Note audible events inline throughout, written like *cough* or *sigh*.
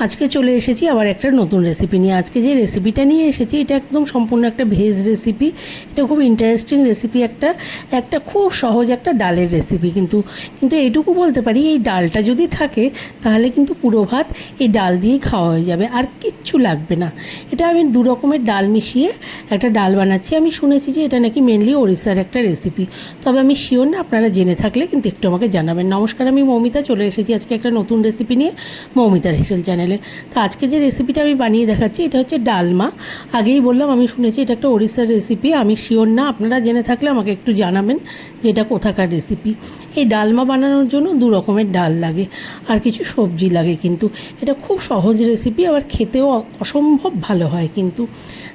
আজকে চলে এসেছি আবার একটা নতুন রেসিপি নিয়ে। আজকে যে রেসিপিটা নিয়ে এসেছি, এটা একদম সম্পূর্ণ একটা ভেজ রেসিপি এটা খুব ইন্টারেস্টিং রেসিপি একটা একটা খুব সহজ একটা ডালের রেসিপি কিন্তু কিন্তু এইটুকু বলতে পারি, এই ডালটা যদি থাকে, তাহলে কিন্তু পুরো ভাত এই ডাল দিয়েই খাওয়া হয়ে যাবে, আর কিচ্ছু লাগবে না। এটা আমি দু রকমের ডাল মিশিয়ে একটা ডাল বানাচ্ছি। আমি শুনেছি যে এটা নাকি মেনলি ওড়িশার একটা রেসিপি তবে আমি শিওর না, আপনারা জেনে থাকলে কিন্তু একটু আমাকে জানাবেন। নমস্কার, আমি মৌমিতা, চলে এসেছি আজকে একটা নতুন রেসিপি নিয়ে মৌমিতার হেসেল চ্যানেলে তো আজকে যে রেসিপিটা আমি বানিয়ে দেখাচ্ছি, এটা হচ্ছে ডালমা। আগেই বললাম, আমি শুনেছি এটা একটা ওড়িশার রেসিপি আমি শিওর না, আপনারা জেনে থাকলে আমাকে একটু জানাবেন যে এটা কোথাকার রেসিপি এই ডালমা বানানোর জন্য দু রকমের ডাল লাগে, আর কিছু সবজি লাগে কিন্তু। এটা খুব সহজ রেসিপি আবার খেতেও অসম্ভব ভালো হয় কিন্তু।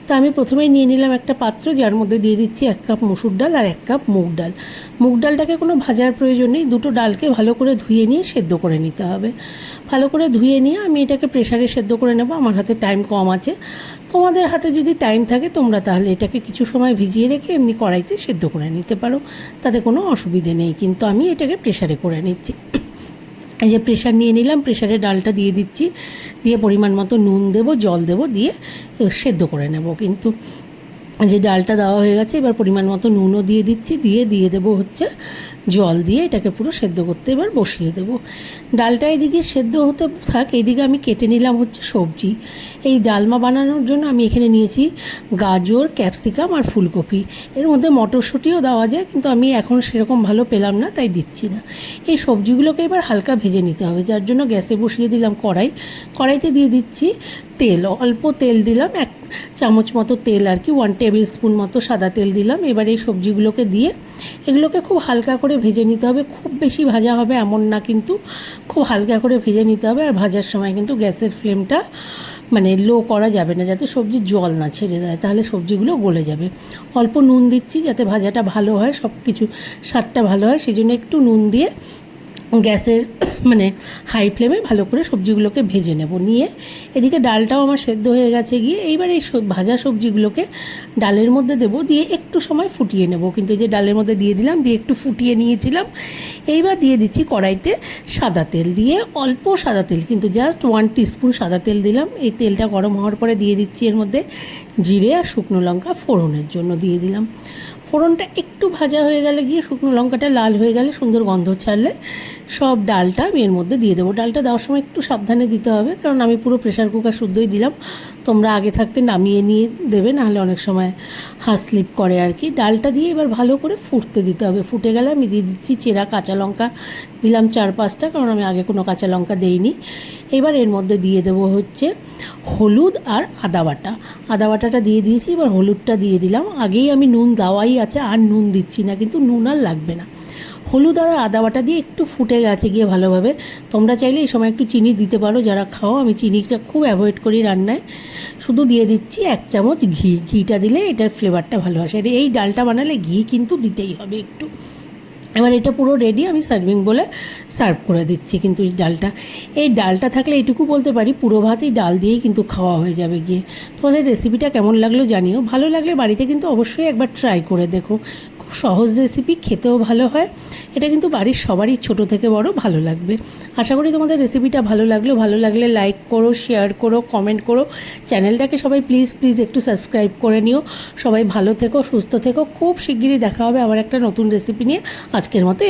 তা আমি প্রথমেই নিয়ে নিলাম একটা পাত্র, যার মধ্যে দিয়ে দিচ্ছি এক কাপ মুসুর ডাল আর এক কাপ মুগ ডাল। মুগ ডালটাকে কোনো ভাজার প্রয়োজন নেই, দুটো ডালকে ভালো করে ধুয়ে নিয়ে সেদ্ধ করে নিতে হবে। ভালো করে ধুয়ে নিয়ে আমি এটাকে প্রেশারে সেদ্ধ করে নেব, আমার হাতে টাইম কম আছে। তোমাদের হাতে যদি টাইম থাকে, তোমরা তাহলে এটাকে কিছু সময় ভিজিয়ে রেখে এমনি কড়াইতে সেদ্ধ করে নিতে পারো। তাতে কোনো অসুবিধে নেই, কিন্তু আমি এটাকে প্রেশারে করে নিচ্ছি। এই যে প্রেশার নিয়ে নিলাম প্রেশারে ডালটা দিয়ে দিচ্ছি। দিয়ে পরিমাণ মতো নুন দেবো, জল দেবো, দিয়ে সেদ্ধ করে নেব। কিন্তু যে ডালটা দেওয়া হয়ে গেছে, এবার পরিমাণ মতো নুনও দিয়ে দিচ্ছি, দিয়ে দিয়ে দেবো হচ্ছে জল দিয়ে এটাকে পুরো সেদ্ধ করতে এবার বসিয়ে দেবো। ডালটা এদিকে সেদ্ধ হতে থাক এইদিকে আমি কেটে নিলাম হচ্ছে সবজি। এই ডালমা বানানোর জন্য আমি এখানে নিয়েছি গাজর, ক্যাপসিকাম আর ফুলকপি। এর মধ্যে মটরশুঁটিও দেওয়া যায়, কিন্তু আমি এখন সেরকম ভালো পেলাম না, তাই দিচ্ছি না। এই সবজিগুলোকে এবার হালকা ভেজে নিতে হবে, যার জন্য গ্যাসে বসিয়ে দিলাম কড়াই। কড়াইতে দিয়ে দিচ্ছি তেল, অল্প তেল দিলাম, এক চামচ মতো তেল আর কি ওয়ান টেবিল স্পুন মতো সাদা তেল দিলাম। এবার এই সবজিগুলোকে দিয়ে এগুলোকে খুব হালকা করে ভেজে নিতে হবে। খুব বেশি ভাজা হবে এমন না কিন্তু খুব হালকা করে ভেজে নিতে হবে আর ভাজার সময় কিন্তু গ্যাসের ফ্লেমটা মানে লো করা যাবে না, যাতে সবজির জল না ছেড়ে দেয়, তাহলে সবজিগুলো গলে যাবে। অল্প নুন দিচ্ছি যাতে ভাজাটা ভালো হয় সব কিছু স্বাদটা ভালো হয় সেই জন্য একটু নুন দিয়ে গ্যাসের *coughs* মানে হাই ফ্লেমে ভালো করে সবজিগুলোকে ভেজে নেব। নিয়ে এদিকে ডালটাও আমার সেদ্ধ হয়ে গেছে গিয়ে এইবার এই ভাজা সবজিগুলোকে ডালের মধ্যে দেব, দিয়ে একটু সময় ফুটিয়ে নেব। কিন্তু এই যে ডালের মধ্যে দিয়ে দিলাম, দিয়ে একটু ফুটিয়ে নিয়েছিলাম, এইবার দিয়ে দিচ্ছি কড়াইতে সাদা তেল। দিয়ে অল্প সাদা তেল, কিন্তু জাস্ট ওয়ান টিস্পুন সাদা তেল দিলাম। এই তেলটা গরম হওয়ার পরে দিয়ে দিচ্ছি এর মধ্যে জিরে আর শুকনো লঙ্কা ফোড়নের জন্য দিয়ে দিলাম। ফোড়নটা একটু ভাজা হয়ে গেলে গিয়ে শুকনো লঙ্কাটা লাল হয়ে গেলে সুন্দর গন্ধ ছাড়লে সব ডালটা আমি এর মধ্যে দিয়ে দেবো। ডালটা দেওয়ার সময় একটু সাবধানে দিতে হবে, কারণ আমি পুরো প্রেশার কুকার শুদ্ধই দিলাম। তোমরা আগে থাকতে নামিয়ে নিয়ে দেবে নাহলে অনেক সময় হাত স্লিপ করে আর কি। ডালটা দিয়ে এবার ভালো করে ফুটতে দিতে হবে। ফুটে গেলে আমি দিয়ে দিচ্ছি চেরা কাঁচা লঙ্কা। দিলাম চার পাঁচটা, কারণ আমি আগে কোনো কাঁচা লঙ্কা দেইনি। এবার এর মধ্যে দিয়ে দেবো হচ্ছে হলুদ আর আদা বাটা। আদা বাটাটা দিয়ে দিয়েছি, এবার হলুদটা দিয়ে দিলাম। আগেই আমি নুন দেওয়াই আছে, আর নুন দিচ্ছি না, কিন্তু নুন আর লাগবে না। হলুদ আর আদা বাটা দিয়ে একটু ফুটে গেছে গিয়ে ভালোভাবে। তোমরা চাইলে এই সময় একটু চিনি দিতে পারো, যারা খাও, আমি চিনিটা খুব অ্যাভয়েড করি রান্নায়। শুধু দিয়ে দিচ্ছি এক চামচ ঘি। ঘিটা দিলে এটার ফ্লেভারটা ভালো আসে। এই ডালটা বানালে ঘি কিন্তু দিতেই হবে একটু। এবার এটা পুরো রেডি আমি সার্ভিং বলে সার্ভ করে দিচ্ছি কিন্তু এই ডালটা। এই ডালটা থাকলে এটুকু বলতে পারি, পুরো ভাতই ডাল দিয়েই কিন্তু খাওয়া হয়ে যাবে গিয়ে। তোমাদের রেসিপিটা কেমন লাগল জানিও, ভালো লাগলে বাড়িতে কিন্তু অবশ্যই একবার ট্রাই করে দেখো। খুব সহজ রেসিপি খেতেও ভালো হয়। এটা কিন্তু বাড়ির সবারই ছোট থেকে বড় ভালো লাগবে। আশা করি তোমাদের রেসিপিটা ভালো লাগল। ভালো লাগলে লাইক করো শেয়ার করো কমেন্ট করো। চ্যানেলটাকে সবাই প্লিজ প্লিজ একটু সাবস্ক্রাইব করে নিও। সবাই ভালো থেকো, সুস্থ থেকো। খুব শিগগিরই দেখা হবে আবার একটা নতুন রেসিপি নিয়ে। আজকের মতো